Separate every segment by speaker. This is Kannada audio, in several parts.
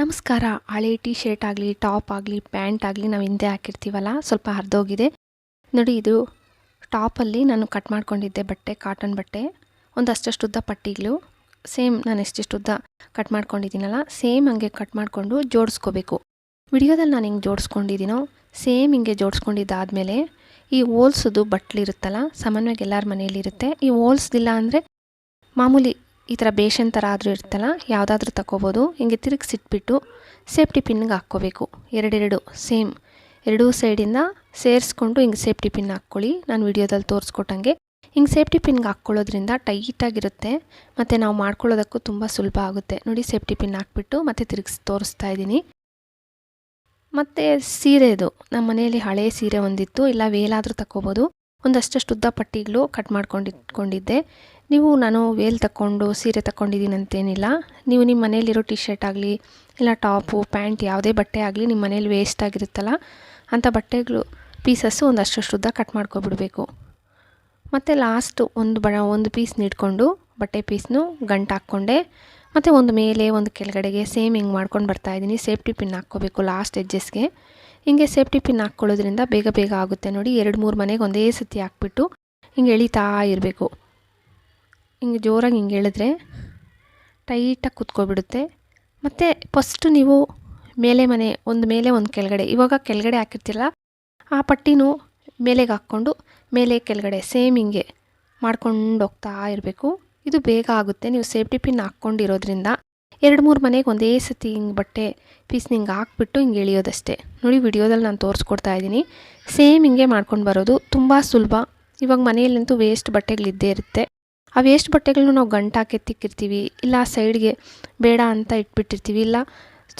Speaker 1: ನಮಸ್ಕಾರ. ಹಳೆ ಟಿ ಶರ್ಟ್ ಆಗಲಿ ಟಾಪ್ ಆಗಲಿ ಪ್ಯಾಂಟ್ ಆಗಲಿ ನಾವು ಹಿಂದೆ ಹಾಕಿರ್ತೀವಲ್ಲ, ಸ್ವಲ್ಪ ಹರಿದೋಗಿದೆ. ನೋಡಿ, ಇದು ಟಾಪಲ್ಲಿ ನಾನು ಕಟ್ ಮಾಡ್ಕೊಂಡಿದ್ದೆ ಬಟ್ಟೆ ಕಾಟನ್ ಬಟ್ಟೆ. ಒಂದು ಅಷ್ಟಷ್ಟು ಉದ್ದ ಪಟ್ಟಿಗಳು ಸೇಮ್ ನಾನು ಎಷ್ಟೆಷ್ಟು ಉದ್ದ ಕಟ್ ಮಾಡ್ಕೊಂಡಿದ್ದೀನಲ್ಲ ಸೇಮ್ ಹಂಗೆ ಕಟ್ ಮಾಡಿಕೊಂಡು ಜೋಡಿಸ್ಕೋಬೇಕು. ವಿಡಿಯೋದಲ್ಲಿ ನಾನು ಹಿಂಗೆ ಜೋಡಿಸ್ಕೊಂಡಿದ್ದೀನೋ ಸೇಮ್ ಹಿಂಗೆ ಜೋಡಿಸ್ಕೊಂಡಿದ್ದಾದಮೇಲೆ ಈ ಹೋಲ್ಸೋದು ಬಟ್ಲಿರುತ್ತಲ್ಲ, ಸಾಮಾನ್ಯವಾಗಿ ಎಲ್ಲರ ಮನೆಯಲ್ಲಿರುತ್ತೆ. ಈ ಹೋಲ್ಸ್ದಿಲ್ಲ ಅಂದರೆ ಮಾಮೂಲಿ ಈ ಥರ ಬೇಷನ್ ಥರ ಆದರೂ ಇರ್ತಲ್ಲ ಯಾವುದಾದ್ರೂ ತಗೋಬೋದು ಹಿಂಗೆ ತಿರುಗಿಸಿಟ್ಬಿಟ್ಟು ಸೇಫ್ಟಿ ಪಿನ್ಗೆ ಹಾಕ್ಕೋಬೇಕು. ಎರಡೆರಡು, ಸೇಮ್. ಎರಡೂ ಸೈಡಿಂದ ಸೇರಿಸ್ಕೊಂಡು ಹಿಂಗೆ ಸೇಫ್ಟಿ ಪಿನ್ ಹಾಕ್ಕೊಳ್ಳಿ. ನಾನು ವಿಡಿಯೋದಲ್ಲಿ ತೋರಿಸ್ಕೊಟ್ಟಂಗೆ. ಹಿಂಗೆ ಸೇಫ್ಟಿ ಪಿನ್ಗೆ ಹಾಕ್ಕೊಳ್ಳೋದ್ರಿಂದ ಟೈಟಾಗಿರುತ್ತೆ. ಮತ್ತು ನಾವು ಮಾಡ್ಕೊಳ್ಳೋದಕ್ಕೂ ತುಂಬ ಸುಲಭ ಆಗುತ್ತೆ. ನೋಡಿ, ಸೇಫ್ಟಿ ಪಿನ್ ಹಾಕ್ಬಿಟ್ಟು ಮತ್ತೆ ತಿರುಗಿಸಿ ತೋರಿಸ್ತಾ ಇದ್ದೀನಿ. ಮತ್ತು ಸೀರೆದು ನಮ್ಮ ಮನೆಯಲ್ಲಿ ಹಳೆ ಸೀರೆ ಒಂದಿತ್ತು. ಇಲ್ಲ ವೇಲಾದರೂ ತಗೋಬೋದು ಒಂದಷ್ಟಷ್ಟು ಉದ್ದ ಪಟ್ಟಿಗಳು ಕಟ್ ಮಾಡ್ಕೊಂಡು ಇಟ್ಕೊಂಡಿದ್ದೆ ನೀವು ನಾನು ವೇಲ್ ತಗೊಂಡು ಸೀರೆ ತಗೊಂಡಿದ್ದೀನಿ ಅಂತೇನಿಲ್ಲ. ನೀವು ನಿಮ್ಮ ಮನೇಲಿರೋ ಟಿ ಶರ್ಟ್ ಆಗಲಿ, ಇಲ್ಲ ಟಾಪು, ಪ್ಯಾಂಟ್ ಯಾವುದೇ ಬಟ್ಟೆ ಆಗಲಿ ನಿಮ್ಮ ಮನೇಲಿ ವೇಸ್ಟ್ ಆಗಿರುತ್ತಲ್ಲ ಅಂಥ ಬಟ್ಟೆಗಳು ಪೀಸಸ್ಸು ಒಂದಷ್ಟು ಉದ್ದ ಕಟ್ ಮಾಡ್ಕೊಬಿಡಬೇಕು. ಮತ್ತು ಲಾಸ್ಟು ಒಂದು ಬ ಒಂದು ಪೀಸ್ ನೀಡ್ಕೊಂಡು ಬಟ್ಟೆ ಪೀಸ್ನು ಗಂಟು ಹಾಕ್ಕೊಂಡೆ ಮತ್ತು ಒಂದು ಮೇಲೆ ಒಂದು ಕೆಳಗಡೆಗೆ ಸೇಮ್ ಹಿಂಗೆ ಮಾಡ್ಕೊಂಡು ಬರ್ತಾ ಇದ್ದೀನಿ. ಸೇಫ್ಟಿ ಪಿನ್ ಹಾಕ್ಕೋಬೇಕು ಲಾಸ್ಟ್ ಎಜ್ಜಸ್ಗೆ ಹಿಂಗೆ ಸೇಫ್ಟಿ ಪಿನ್ ಹಾಕ್ಕೊಳ್ಳೋದ್ರಿಂದ ಬೇಗ ಬೇಗ ಆಗುತ್ತೆ ನೋಡಿ. ಎರಡು ಮೂರು ಮನೆಗೆ ಒಂದೇ ಸತಿ ಹಾಕ್ಬಿಟ್ಟು ಹಿಂಗೆ ಎಳಿತಾ ಇರಬೇಕು. ಹಿಂಗೆ ಜೋರಾಗಿ ಹಿಂಗೆ ಎಳಿದ್ರೆ ಟೈಟಾಗಿ ಕುತ್ಕೊಬಿಡುತ್ತೆ. ಮತ್ತು ಫಸ್ಟು ನೀವು ಮೇಲೆ ಮನೆ, ಒಂದು ಮೇಲೆ ಒಂದು ಕೆಳಗಡೆ, ಇವಾಗ ಕೆಳಗಡೆ ಹಾಕಿರ್ತಿಲ್ಲ ಆ ಪಟ್ಟಿನೂ ಮೇಲೆಗೆ ಹಾಕ್ಕೊಂಡು ಮೇಲೆ ಕೆಳಗಡೆ ಸೇಮ್ ಹಿಂಗೆ ಮಾಡ್ಕೊಂಡು ಹೋಗ್ತಾ ಇರಬೇಕು. ಇದು ಬೇಗ ಆಗುತ್ತೆ. ನೀವು ಸೇಫ್ಟಿ ಪಿನ್ ಹಾಕ್ಕೊಂಡಿರೋದ್ರಿಂದ ಎರಡು ಮೂರು ಮನೆಗೆ ಒಂದೇ ಸತಿ ಹಿಂಗೆ ಬಟ್ಟೆ ಪೀಸ್ನ ಹಿಂಗೆ ಹಾಕ್ಬಿಟ್ಟು ಹಿಂಗೆ ಎಳಿಯೋದಷ್ಟೇ. ನೋಡಿ ವಿಡಿಯೋದಲ್ಲಿ ನಾನು ತೋರಿಸ್ಕೊಡ್ತಾ ಇದ್ದೀನಿ. ಸೇಮ್ ಹಿಂಗೆ ಮಾಡ್ಕೊಂಡು ಬರೋದು ತುಂಬ ಸುಲಭ. ಇವಾಗ ಮನೆಯಲ್ಲಂತೂ ವೇಸ್ಟ್ ಬಟ್ಟೆಗಳಿದ್ದೇ ಇರುತ್ತೆ. ಆ ವೇಸ್ಟ್ ಬಟ್ಟೆಗಳನ್ನ ನಾವು ಗಂಟಾಕೆ ತಿಕ್ಕಿರ್ತೀವಿ ಇಲ್ಲ ಸೈಡ್ಗೆ ಬೇಡ ಅಂತ ಇಟ್ಬಿಟ್ಟಿರ್ತೀವಿ, ಇಲ್ಲ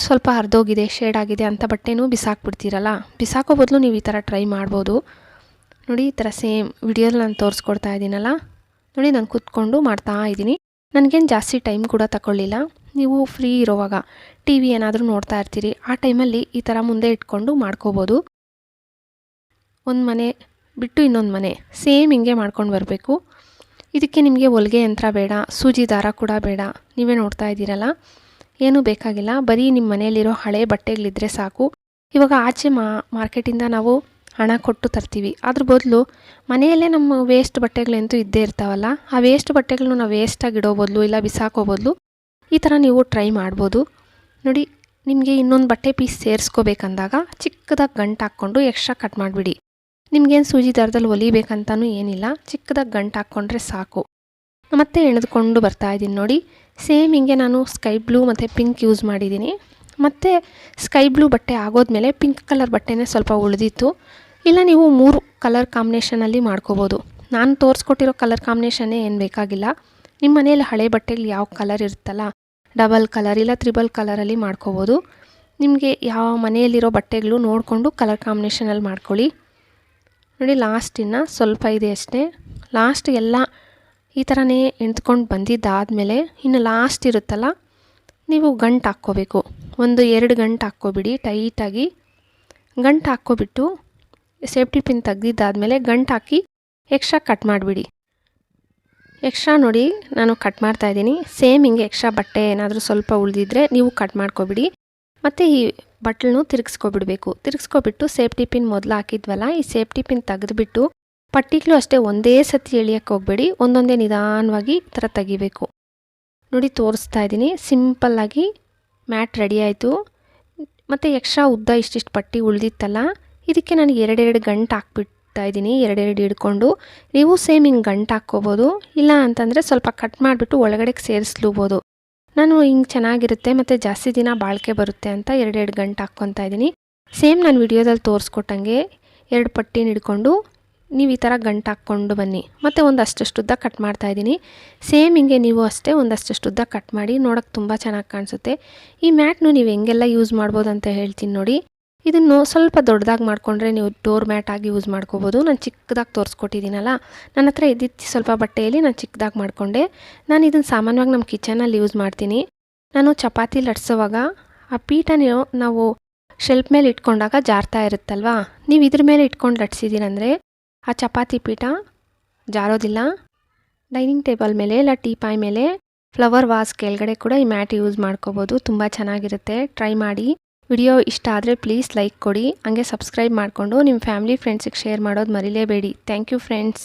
Speaker 1: ಸ್ವಲ್ಪ ಹರಿದೋಗಿದೆ ಶೇಡ್ ಆಗಿದೆ ಅಂಥ ಬಟ್ಟೆನೂ ಬಿಸಾಕ್ಬಿಡ್ತೀರಲ್ಲ? ಬಿಸಾಕೋ ಬದಲು ನೀವು ಈ ಥರ ಟ್ರೈ ಮಾಡ್ಬೋದು. ನೋಡಿ ಈ ಥರ ಸೇಮ್ ವಿಡಿಯೋದಲ್ಲಿ ನಾನು ತೋರಿಸ್ಕೊಡ್ತಾ ಇದ್ದೀನಲ್ಲ? ನೋಡಿ ನಾನು ಕೂತ್ಕೊಂಡು ಮಾಡ್ತಾ ಇದ್ದೀನಿ. ನನಗೇನು ಜಾಸ್ತಿ ಟೈಮ್ ಕೂಡ ತಗೊಳ್ಳಿಲ್ಲ. ನೀವು ಫ್ರೀ ಇರೋವಾಗ ಟಿ ವಿ ಏನಾದರೂ ನೋಡ್ತಾ ಇರ್ತೀರಿ. ಆ ಟೈಮಲ್ಲಿ ಈ ಥರ ಮುಂದೆ ಇಟ್ಕೊಂಡು ಮಾಡ್ಕೋಬೋದು. ಒಂದು ಮನೆ ಬಿಟ್ಟು ಇನ್ನೊಂದು ಮನೆ ಸೇಮ್ ಹಿಂಗೆ ಮಾಡ್ಕೊಂಡು ಬರಬೇಕು. ಇದಕ್ಕೆ ನಿಮಗೆ ಹೊಲಿಗೆ ಯಂತ್ರ ಬೇಡ, ಸೂಜಿ ದಾರ ಕೂಡ ಬೇಡ. ನೀವೇ ನೋಡ್ತಾ ಇದ್ದೀರಲ್ಲ? ಏನೂ ಬೇಕಾಗಿಲ್ಲ. ಬರೀ ನಿಮ್ಮ ಮನೆಯಲ್ಲಿರೋ ಹಳೆ ಬಟ್ಟೆಗಳಿದ್ದರೆ ಸಾಕು. ಇವಾಗ ಆಚೆ ಮಾ, ಮಾರ್ಕೆಟಿಂದ ನಾವು ಹಣ ಕೊಟ್ಟು ತರ್ತೀವಿ. ಅದ್ರ ಬದಲು ಮನೆಯಲ್ಲೇ ನಮ್ಮ ವೇಸ್ಟ್ ಬಟ್ಟೆಗಳಂತೂ ಇದ್ದೇ ಇರ್ತಾವಲ್ಲ, ಆ ವೇಸ್ಟ್ ಬಟ್ಟೆಗಳನ್ನ ನಾವು ವೇಸ್ಟಾಗಿ ಇಡೋ ಬದಲು ಇಲ್ಲ ಬಿಸಾಕೋ ಬದಲು ಈ ಥರ ನೀವು ಟ್ರೈ ಮಾಡ್ಬೋದು. ನೋಡಿ, ನಿಮಗೆ ಇನ್ನೊಂದು ಬಟ್ಟೆ ಪೀಸ್ ಸೇರಿಸ್ಕೋಬೇಕಂದಾಗ ಚಿಕ್ಕದಾಗಿ ಗಂಟು ಹಾಕ್ಕೊಂಡು ಎಕ್ಸ್ಟ್ರಾ ಕಟ್ ಮಾಡಿಬಿಡಿ. ನಿಮಗೇನು ಸೂಜಿ ದರದಲ್ಲಿ ಹೊಲಿಬೇಕಂತಲೂ ಏನಿಲ್ಲ ಚಿಕ್ಕದಾಗಿ ಗಂಟು ಹಾಕ್ಕೊಂಡ್ರೆ ಸಾಕು. ಮತ್ತೆ ಎಳೆದುಕೊಂಡು ಬರ್ತಾ ಇದ್ದೀನಿ ನೋಡಿ. ಸೇಮ್ ಹಿಂಗೆ ನಾನು ಸ್ಕೈ ಬ್ಲೂ ಮತ್ತು ಪಿಂಕ್ ಯೂಸ್ ಮಾಡಿದ್ದೀನಿ ಮತ್ತು ಸ್ಕೈ ಬ್ಲೂ ಬಟ್ಟೆ ಆಗೋದ್ಮೇಲೆ ಪಿಂಕ್ ಕಲರ್ ಬಟ್ಟೆನೇ ಸ್ವಲ್ಪ ಉಳಿದಿತ್ತು. ಇಲ್ಲ, ನೀವು ಮೂರು ಕಲರ್ ಕಾಂಬಿನೇಷನಲ್ಲಿ ಮಾಡ್ಕೋಬೋದು. ನಾನು ತೋರಿಸ್ಕೊಟ್ಟಿರೋ ಕಲರ್ ಕಾಂಬಿನೇಷನ್ನೇ ಏನು ಬೇಕಾಗಿಲ್ಲ. ನಿಮ್ಮ ಮನೇಲಿ ಹಳೆ ಬಟ್ಟೆಗಳು ಯಾವ ಕಲರ್ ಇರುತ್ತಲ್ಲ ಡಬಲ್ ಕಲರ್ ಇಲ್ಲ ತ್ರಿಬಲ್ ಕಲರಲ್ಲಿ ಮಾಡ್ಕೋಬೋದು. ನಿಮಗೆ ಯಾವ ಮನೆಯಲ್ಲಿರೋ ಬಟ್ಟೆಗಳು ನೋಡಿಕೊಂಡು ಕಲರ್ ಕಾಂಬಿನೇಷನಲ್ಲಿ ಮಾಡ್ಕೊಳ್ಳಿ. ನೋಡಿ ಲಾಸ್ಟ್ ಇನ್ನು ಸ್ವಲ್ಪ ಇದೆ ಅಷ್ಟೇ. ಲಾಸ್ಟ್ ಎಲ್ಲ ಈ ಥರನೇ ಎಣ್ತ್ಕೊಂಡು ಬಂದಿದ್ದಾದಮೇಲೆ ಇನ್ನು ಲಾಸ್ಟ್ ಇರುತ್ತಲ್ಲ, ನೀವು ಗಂಟು ಹಾಕ್ಕೋಬೇಕು. ಒಂದು ಎರಡು ಗಂಟು ಹಾಕ್ಕೋಬಿಡಿ ಟೈಟಾಗಿ ಗಂಟು ಹಾಕ್ಕೊಬಿಟ್ಟು ಸೇಫ್ಟಿ ಪಿನ್ ತೆಗ್ದಿದ್ದಾದಮೇಲೆ ಗಂಟು ಹಾಕಿ ಎಕ್ಸ್ಟ್ರಾ ಕಟ್ ಮಾಡಿಬಿಡಿ. ಎಕ್ಸ್ಟ್ರಾ ನೋಡಿ ನಾನು ಕಟ್ ಮಾಡ್ತಾಯಿದ್ದೀನಿ ಸೇಮ್ ಹಿಂಗೆ ಎಕ್ಸ್ಟ್ರಾ ಬಟ್ಟೆ ಏನಾದರೂ ಸ್ವಲ್ಪ ಉಳಿದಿದ್ರೆ ನೀವು ಕಟ್ ಮಾಡ್ಕೊಬಿಡಿ. ಮತ್ತು ಈ ಬಟ್ಲನ್ನು ತಿರುಗಿಸ್ಕೊಬಿಡಬೇಕು. ತಿರುಗಿಸ್ಕೊಬಿಟ್ಟು ಸೇಫ್ಟಿ ಪಿನ್ ಮೊದಲು ಹಾಕಿದ್ವಲ್ಲ, ಈ ಸೇಫ್ಟಿ ಪಿನ್ ತೆಗೆದುಬಿಟ್ಟು ಪಟ್ಟಿಗಳು ಅಷ್ಟೇ ಒಂದೇ ಸತಿ ಎಳಿಯೋಕ್ಕೆ ಹೋಗಬೇಡಿ. ಒಂದೊಂದೇ ನಿಧಾನವಾಗಿ ಈ ಥರ ತೆಗಿಬೇಕು. ನೋಡಿ ತೋರಿಸ್ತಾ ಇದ್ದೀನಿ. ಸಿಂಪಲ್ಲಾಗಿ ಮ್ಯಾಟ್ ರೆಡಿ ಆಯಿತು. ಮತ್ತು ಎಕ್ಸ್ಟ್ರಾ ಉದ್ದ ಇಷ್ಟಿಷ್ಟು ಪಟ್ಟಿ ಉಳಿದಿತ್ತಲ್ಲ ಇದಕ್ಕೆ ನಾನು ಎರಡೆರಡು ಗಂಟು ಹಾಕ್ಬಿಡ್ತಾ ಇದ್ದೀನಿ, ಎರಡೆರಡು ಹಿಡ್ಕೊಂಡು. ನೀವು ಸೇಮ್ ಹಿಂಗೆ ಗಂಟು ಹಾಕ್ಕೋಬೋದು. ಇಲ್ಲ ಅಂತಂದರೆ ಸ್ವಲ್ಪ ಕಟ್ ಮಾಡಿಬಿಟ್ಟು ಒಳಗಡೆಗೆ ಸೇರಿಸ್ಲೂಬೋದು. ನಾನು ಹಿಂಗೆ ಚೆನ್ನಾಗಿರುತ್ತೆ ಮತ್ತು ಜಾಸ್ತಿ ದಿನ ಬಾಳಿಕೆ ಬರುತ್ತೆ ಅಂತ ಎರಡೆರಡು ಗಂಟು ಹಾಕ್ಕೊತಾ ಇದ್ದೀನಿ. ಸೇಮ್ ನಾನು ವಿಡಿಯೋದಲ್ಲಿ ತೋರಿಸ್ಕೊಟ್ಟಂಗೆ ಎರಡು ಪಟ್ಟಿ ಹಿಡ್ಕೊಂಡು ನೀವು ಈ ಥರ ಗಂಟು ಹಾಕ್ಕೊಂಡು ಬನ್ನಿ. ಮತ್ತು ಒಂದು ಅಷ್ಟಷ್ಟು ಉದ್ದ ಕಟ್ ಮಾಡ್ತಾಯಿದ್ದೀನಿ ಸೇಮ್ ಹಿಂಗೆ ನೀವು ಅಷ್ಟೇ ಒಂದಷ್ಟಷ್ಟು ಉದ್ದ ಕಟ್ ಮಾಡಿ ನೋಡೋಕ್ಕೆ ತುಂಬ ಚೆನ್ನಾಗಿ ಕಾಣಿಸುತ್ತೆ. ಈ ಮ್ಯಾಟ್ನು ನೀವು ಹೆಂಗೆಲ್ಲ ಯೂಸ್ ಮಾಡ್ಬೋದು ಅಂತ ಹೇಳ್ತೀನಿ ನೋಡಿ. ಇದನ್ನು ಸ್ವಲ್ಪ ದೊಡ್ಡದಾಗಿ ಮಾಡಿಕೊಂಡ್ರೆ ನೀವು ಡೋರ್ ಮ್ಯಾಟ್ ಆಗಿ ಯೂಸ್ ಮಾಡ್ಕೋಬೋದು. ನಾನು ಚಿಕ್ಕದಾಗಿ ತೋರಿಸ್ಕೊಟ್ಟಿದ್ದೀನಲ್ಲ, ನನ್ನ ಹತ್ರ ಇದ್ದಿದ್ದು ಸ್ವಲ್ಪ ಬಟ್ಟೆಯಲ್ಲಿ ನಾನು ಚಿಕ್ಕದಾಗಿ ಮಾಡಿಕೊಂಡೆ. ನಾನು ಇದನ್ನು ಸಾಮಾನ್ಯವಾಗಿ ನಮ್ಮ ಕಿಚನಲ್ಲಿ ಯೂಸ್ ಮಾಡ್ತೀನಿ. ನಾನು ಚಪಾತಿ ಲಟ್ಸೋವಾಗ ಆ ಪೀಠನ ನಾವು ಶೆಲ್ಫ್ ಮೇಲೆ ಇಟ್ಕೊಂಡಾಗ ಜಾರ್ತಾ ಇರುತ್ತಲ್ವಾ? ನೀವು ಇದ್ರ ಮೇಲೆ ಇಟ್ಕೊಂಡು ಲಟ್ಸಿದ್ದೀರಂದರೆ ಆ ಚಪಾತಿ ಪೀಠ ಜಾರೋದಿಲ್ಲ. ಡೈನಿಂಗ್ ಟೇಬಲ್ ಮೇಲೆ ಇಲ್ಲ ಟೀಪಾಯ್ ಮೇಲೆ. ಫ್ಲವರ್ ವಾಸ್ ಕೆಳಗಡೆ ಕೂಡ ಈ ಮ್ಯಾಟ್ ಯೂಸ್ ಮಾಡ್ಕೋಬೋದು. ತುಂಬ ಚೆನ್ನಾಗಿರುತ್ತೆ. ಟ್ರೈ ಮಾಡಿ. ವಿಡಿಯೋ ಇಷ್ಟ ಆದರೆ ಪ್ಲೀಸ್ ಲೈಕ್ ಕೊಡಿ. ಹಂಗೆ ಸಬ್ಸ್ಕ್ರೈಬ್ ಮಾಡಿಕೊಂಡು ನಿಮ್ಮ ಫ್ಯಾಮಿಲಿ ಫ್ರೆಂಡ್ಸಿಗೆ ಶೇರ್ ಮಾಡೋದು ಮರಿಲೇಬೇಡಿ. Thank you friends